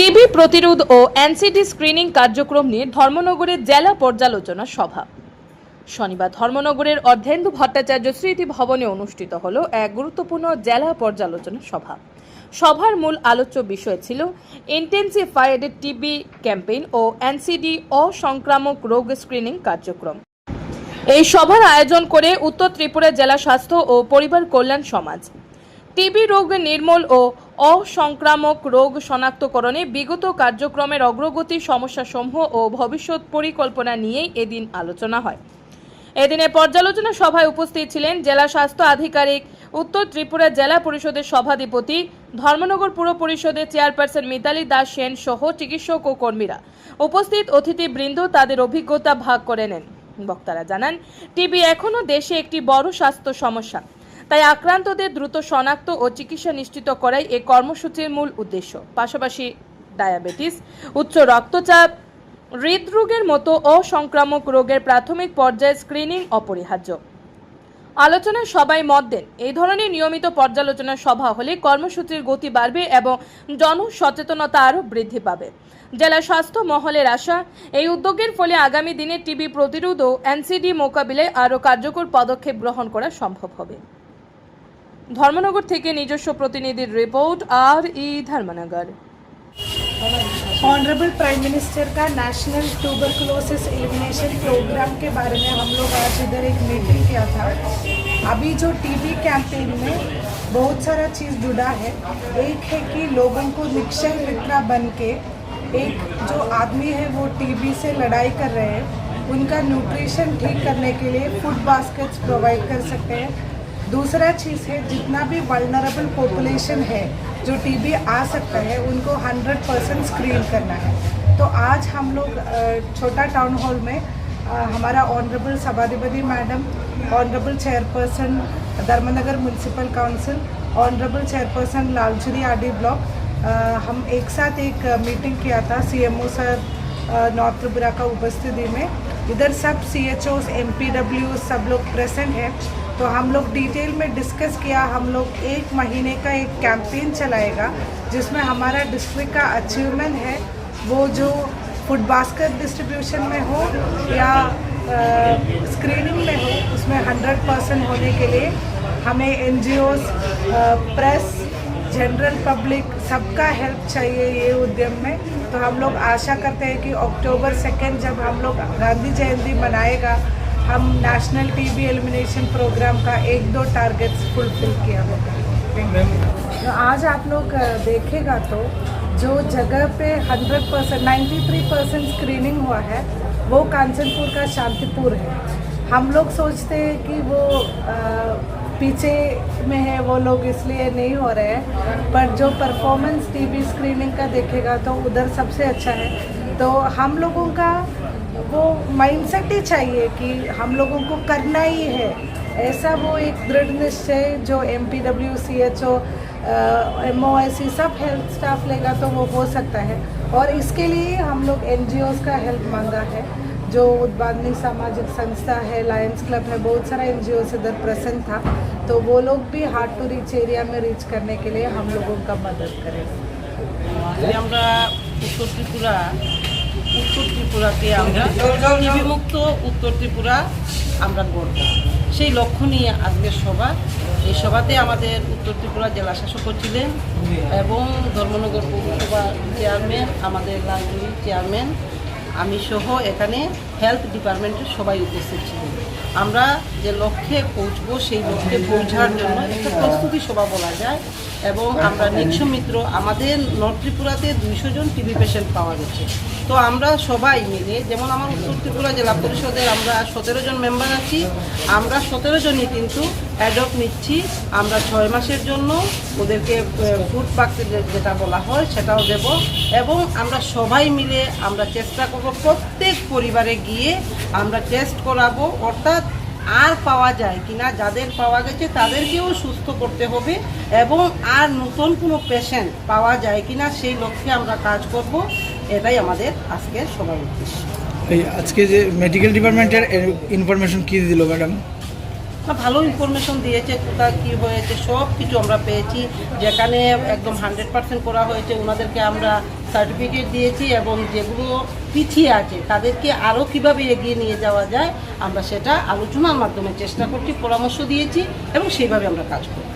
TB প্রতিরোধ ও NCD screening কার্যক্রম নিয়ে ধর্মনগরের জেলা পর্যালোচনা সভা। শনিবার ধর্মনগরের অর্ধেন্দু ভট্টাচার্য স্মৃতি ভবনে অনুষ্ঠিত হল এক গুরুত্বপূর্ণ জেলা পর্যালোচনা সভা। সভার মূল আলোচ্য বিষয় ছিল ইন্টেন্সিফাইড টিবি ক্যাম্পেইন ও এনসিডি অসংক্রামক রোগ স্ক্রিনিং কার্যক্রম। এই সভার আয়োজন করে উত্তর ত্রিপুরা জেলা স্বাস্থ্য ও পরিবার কল্যাণ সমাজ। টিবি রোগ নির্মূল ও অসংক্রামক রোগ শনাক্তকরণে বিগত কার্যক্রমের অগ্রগতি, সমস্যাসমূহ ও ভবিষ্যৎ পরিকল্পনা নিয়েই এদিন আলোচনা হয়। এদিনে পর্যালোচনা সভায় উপস্থিত ছিলেন জেলা স্বাস্থ্য আধিকারিক, উত্তর ত্রিপুরা জেলা পরিষদের সভাধিপতি, ধর্মনগর পুর পরিষদের চেয়ারপারসন মিতালি দাস সেন সহ চিকিৎসক ও কর্মীরা। উপস্থিত অতিথিবৃন্দ তাদের অভিজ্ঞতা ভাগ করে নেন। বক্তারা জানান, টিবি এখনও দেশে একটি বড় স্বাস্থ্য সমস্যা। তাই আক্রান্তদের দ্রুত শনাক্ত ও চিকিৎসা নিশ্চিত করাই এই কর্মসূচির মূল উদ্দেশ্য। পাশাপাশি ডায়াবেটিস, উচ্চ রক্তচাপ, হৃদরোগের মতো অসংক্রামক রোগের প্রাথমিক পর্যায়ে স্ক্রিনিং অপরিহার্য। আলোচনায় সবাই মত দেন, এই ধরনের নিয়মিত পর্যালোচনা সভা হলে কর্মসূচির গতি বাড়বে এবং জনসচেতনতা আরও বৃদ্ধি পাবে। জেলা স্বাস্থ্য মহলের আশা, এই উদ্যোগের ফলে আগামী দিনে টিবি প্রতিরোধ ও এনসিডি মোকাবিলায় আরও কার্যকর পদক্ষেপ গ্রহণ করা সম্ভব হবে। ধর্মনগর থেকে নিজস্ব প্রতিনিধির রিপোর্ট আর ই ধর্মনগর ऑनरेबल प्राइम मिनिस्टर का नेशनल ट्यूबरकुलोसिस एलिमिनेशन प्रोग्राम के बारे में हम लोग आज इधर एक मीटिंग किया था अभी जो टीबी कैंपेन में बहुत सारा चीज़ जुड़ा है एक है कि लोगों को निक्षय मित्र बन के एक जो आदमी है वो टीबी से लड़ाई कर रहे हैं उनका न्यूट्रिशन ठीक करने के लिए फूड बास्केट्स प्रोवाइड कर सकते हैं दूसरा चीज़ है, जितना भी वल्नरेबल पॉपुलेशन है, जो टीबी आ सकता है, उनको 100 परसेंट स्क्रीन करना है। तो आज हम लोग छोटा टाउन हॉल में हमारा honourable सभाधिपति madam honourable chairperson Dharmanagar municipal council honourable chairperson Lalchuri आडी ब्लॉक हम एक साथ एक मीटिंग किया था सीएमओ सर नॉर्थ त्रिपुरा का उपस्थिति में। इधर सब C H M P W सब लोग प्रेजेंट हैं। तो हम लोग डिटेल में डिस्कस किया, हम लोग एक महीने का एक कैंपेन चलाएगा, जिसमें हमारा डिस्ट्रिक्ट का अचीवमेंट है, वो जो फ़ूड बास्केट डिस्ट्रीब्यूशन में हो या स्क्रीनिंग में हो, उसमें 100 परसेंट होने के लिए हमें एन प्रेस जनरल पब्लिक सबका हेल्प चाहिए ये उद्यम में। तो हम लोग आशा करते हैं कि अक्टूबर सेकेंड जब हम लोग गांधी जयंती मनाएगा हम नेशनल टीबी एलिमिनेशन प्रोग्राम का एक दो टारगेट्स फुलफिल किया होगा तो आज आप लोग देखेगा तो जो जगह पे 100 percent ninety three percent screening हुआ है वो कांचनपुर का शांतिपुर है। हम लोग सोचते हैं कि वो अ, पीछे में है वो लोग, इसलिए नहीं हो रहे हैं। पर जो परफॉर्मेंस टीवी स्क्रीनिंग का देखेगा तो उधर सबसे अच्छा है। तो हम लोगों का वो माइंडसेट ही चाहिए कि हम लोगों को करना ही है। ऐसा वो एक दृढ़ निश्चय जो M P W C H O M O S सब हेल्थ स्टाफ लेगा तो वो हो सकता है। और इसके लिए हम लोग एन जी ओज़ का हेल्प मांगा है। जो उद्वादनी सामाजिक संस्था है लायंस क्लब है बहुत सारा एन जी इधर प्रेजेंट था तो वो लोग भी हार्ड टू रीच एरिया में रीच करने के लिए हम लोगों का मदद करेंगे যে আমরা উত্তর ত্রিপুরা উত্তর ত্রিপুরাকে আমরা টিবি মুক্ত উত্তর ত্রিপুরা আমরা গড়ব সেই লক্ষ্য নিয়ে আজকের সভা এই সভাতে আমাদের উত্তর ত্রিপুরা জেলা শাসক ছিলেন এবং ধর্মনগর পৌরসভা চেয়ারম্যান আমাদের লালগুড়ি চেয়ারম্যান আমি সহ এখানে হেলথ ডিপার্টমেন্টের সবাই উপস্থিত ছিলেন আমরা যে লক্ষ্যে পৌঁছবো সেই লক্ষ্যে পৌঁছার জন্য একটা প্রস্তুতি সভা বলা যায় এবং আমরা নিক্ষ মিত্র, আমাদের নর্থ ত্রিপুরাতে দুইশো জন টিবি পেশেন্ট পাওয়া গেছে। তো আমরা সবাই মিলে, যেমন আমার উত্তর ত্রিপুরা জেলা পরিষদের আমরা সতেরো জন মেম্বার আছি, আমরা সতেরো জনই কিন্তু অ্যাডপ্ট নিচ্ছি। আমরা ছয় মাসের জন্য ওদেরকে ফুড পাকতে যেটা বলা হয় সেটাও দেব। এবং আমরা সবাই মিলে আমরা চেষ্টা প্রত্যেক পরিবারে গিয়ে আমরা টেস্ট করাবো, অর্থাৎ আর পাওয়া যায় কিনা, যাদের পাওয়া গেছে তাদেরকেও সুস্থ করতে হবে এবং আর নতুন কোনো পেশেন্ট পাওয়া যায় কিনা সেই লক্ষ্যে আমরা কাজ করব। এটাই আমাদের আজকের সবার উদ্দেশ্য। এই আজকে যে মেডিকেল ডিপার্টমেন্টের ইনফরমেশন কী দিল ম্যাডাম ভালো ইনফরমেশন দিয়েছে কোথায় কী হয়েছে, সব কিছু আমরা পেয়েছি। যেখানে একদম হান্ড্রেড পার্সেন্ট করা হয়েছে, ওনাদেরকে আমরা সার্টিফিকেট দিয়েছি এবং যেগুলো পিছিয়ে আছে, তাদেরকে আরও কীভাবে এগিয়ে নিয়ে যাওয়া যায়, আমরা সেটা আলোচনার মাধ্যমে চেষ্টা করছি, পরামর্শ দিয়েছি এবং সেইভাবে আমরা কাজ করি